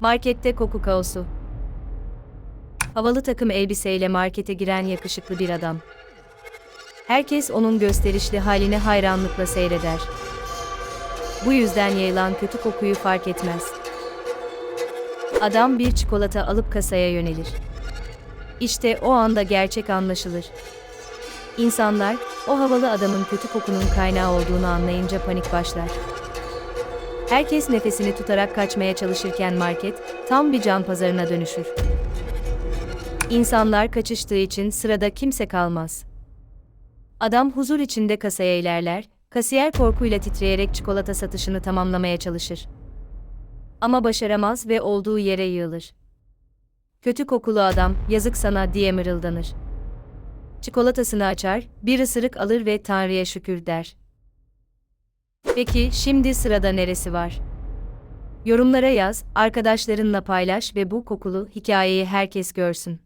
Markette koku kaosu. Havalı takım elbiseyle markete giren yakışıklı bir adam. Herkes onun gösterişli haline hayranlıkla seyreder. Bu yüzden yayılan kötü kokuyu fark etmez. Adam bir çikolata alıp kasaya yönelir. İşte o anda gerçek anlaşılır. İnsanlar, o havalı adamın kötü kokunun kaynağı olduğunu anlayınca panik başlar. Herkes nefesini tutarak kaçmaya çalışırken market, tam bir can pazarına dönüşür. İnsanlar kaçıştığı için sırada kimse kalmaz. Adam huzur içinde kasaya ilerler, kasiyer korkuyla titreyerek çikolata satışını tamamlamaya çalışır. Ama başaramaz ve olduğu yere yığılır. Kötü kokulu adam, yazık sana diye mırıldanır. Çikolatasını açar, bir ısırık alır ve Tanrı'ya şükür der. Peki şimdi sırada neresi var? Yorumlara yaz, arkadaşlarınla paylaş ve bu kokulu hikayeyi herkes görsün.